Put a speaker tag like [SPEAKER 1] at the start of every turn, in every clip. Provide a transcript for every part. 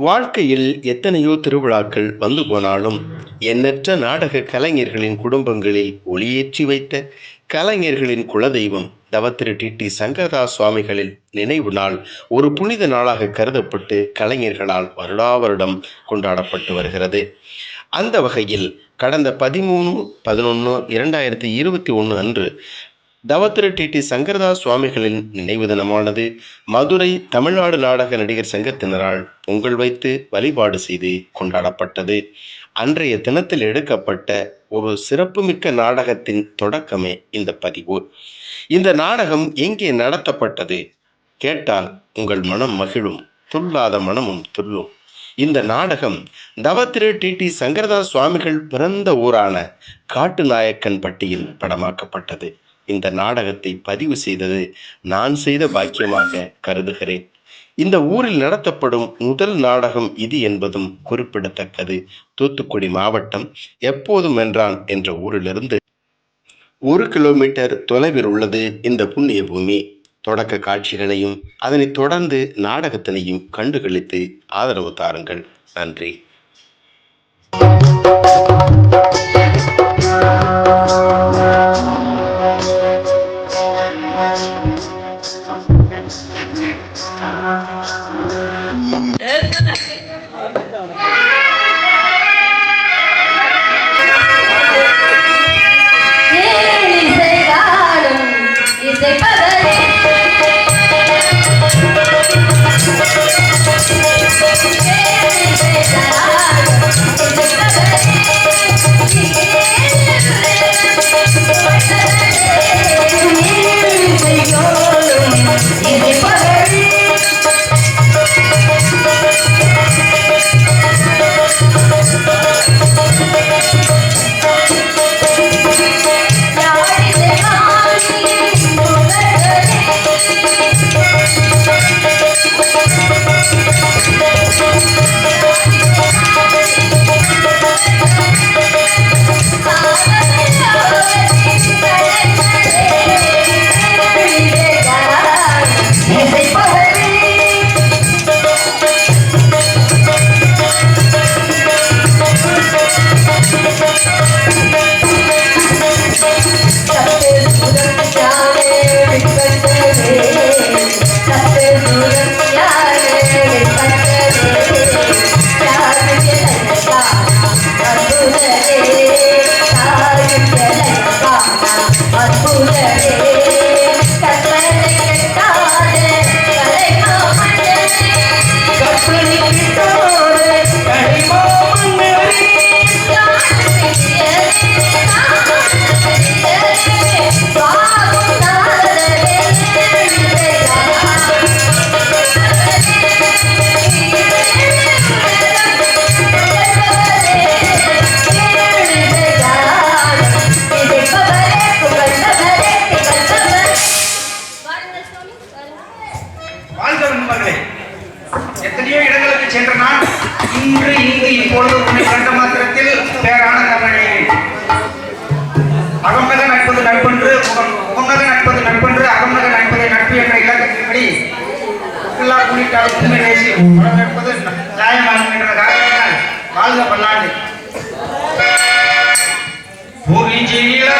[SPEAKER 1] வாழ்க்கையில் எத்தனையோ திருவிழாக்கள் வந்து போனாலும் எண்ணற்ற நாடக கலைஞர்களின் குடும்பங்களில் ஒளியேற்றி வைத்த கலைஞர்களின் குலதெய்வம் தவத்திரு டி. டி. சங்கரதாஸ் சுவாமிகளின் நினைவு நாள் ஒரு புனித நாளாக கருதப்பட்டு கலைஞர்களால் வருடா வருடம் கொண்டாடப்பட்டு வருகிறது. அந்த வகையில் கடந்த பதிமூணு பதினொன்று இரண்டாயிரத்தி இருபத்தி ஒன்று அன்று தவத்திரு டி. டி. சங்கரதாஸ் சுவாமிகளின் நினைவு தினமானது. மதுரை தமிழ்நாடு நாடக நடிகர் சங்கத்தினரால் பொங்கல் வைத்து வழிபாடு செய்து கொண்டாடப்பட்டது. அன்றைய தினத்தில் எடுக்கப்பட்ட ஒரு சிறப்புமிக்க நாடகத்தின் தொடக்கமே இந்த பதிவு. இந்த நாடகம் எங்கே நடத்தப்பட்டது? கேட்டால் உங்கள் மனம் மகிழும் துல்லாத மனமும் துள்ளும். இந்த நாடகம் தவத்திரு டி. டி. சங்கரதாஸ் சுவாமிகள் பிறந்த ஊரான காட்டுநாயக்கன் பட்டியில் படமாக்கப்பட்டது. இந்த நாடகத்தை பதிவு செய்தது நான் செய்த பாக்கியமாக கருதுகிறேன். இந்த ஊரில் நடத்தப்படும் முதல் நாடகம் இது என்பதும் குறிப்பிடத்தக்கது. தூத்துக்குடி மாவட்டம் எப்போதும் என்றான் என்ற ஊரிலிருந்து ஒரு கிலோமீட்டர் தொலைவில் உள்ளது இந்த புண்ணிய பூமி. தொடக்க காட்சிகளையும் அதனைத் தொடர்ந்து நாடகத்தினையும் கண்டுகளித்து ஆதரவு தாருங்கள். நன்றி.
[SPEAKER 2] ನಾಲ್ಕು ಲೀಟರ್ ಆಗ ಭೂಮಿ ನೆನೆಸಿ ಹೊರಗೆ ಹಾಕೋದು
[SPEAKER 3] ಗಾಯ ಮಾಡಿಕೊಂಡ್ರೆ ಗಾಯ ಕಾಲ್ಗ ಬಲ್ಲಾಡಿ ಭೂಮಿ ಜೀವಿಗಳ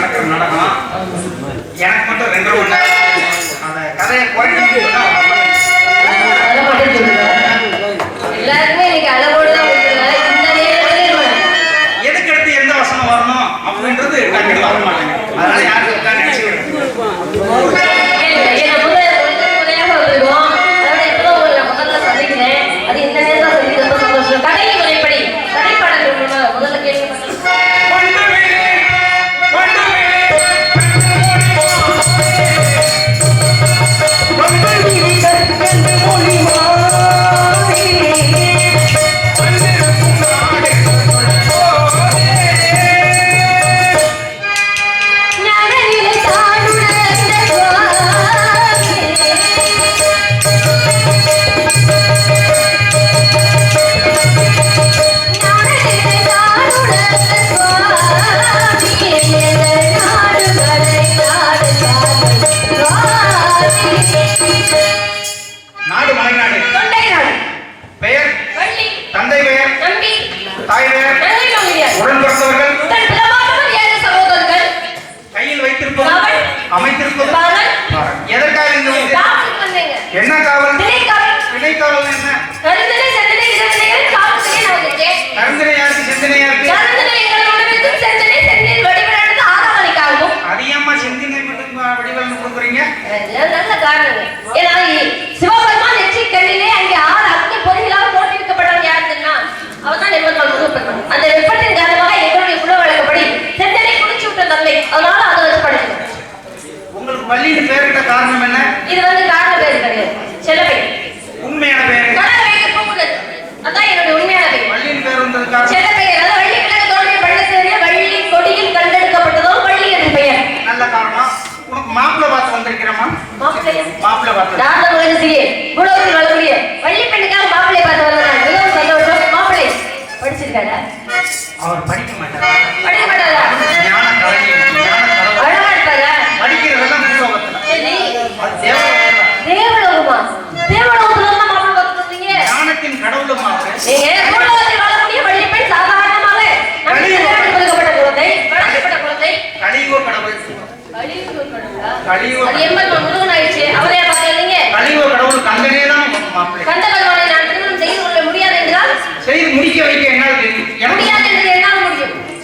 [SPEAKER 3] நடக்கிற நாடகம் எனக்கு மட்டும் ரெண்டு அந்த கதையை குறைஞ்சு இருக்க காரணம் என்ன?
[SPEAKER 2] இது வந்து காரண பேர் கிடையாது. செல்ல
[SPEAKER 3] உண்மையான பேர்
[SPEAKER 2] கலர பேர் கூகுள் அதான் என்னுடைய உண்மையான பேர்
[SPEAKER 3] வள்ளியின் பேர் வந்ததுக்காக
[SPEAKER 2] செல்ல பேர் அதாவது வள்ளி கழகத்தோடைய பள்ளத்தேரிய வள்ளி கொடியில் கண்டெடுக்கப்பட்டதோ வள்ளி என் பெயர்.
[SPEAKER 3] நல்ல காரணம். உனக்கு மாப்பிள்ளை பார்த்து
[SPEAKER 2] வந்திருக்கிறமா
[SPEAKER 3] மாப்பிள்ளை
[SPEAKER 2] மாப்பிள்ளை பார்த்து.
[SPEAKER 3] நான் தான்
[SPEAKER 2] இவ்வளவு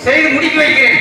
[SPEAKER 2] செய்து
[SPEAKER 3] முடிக்க வைக்கிறேன்.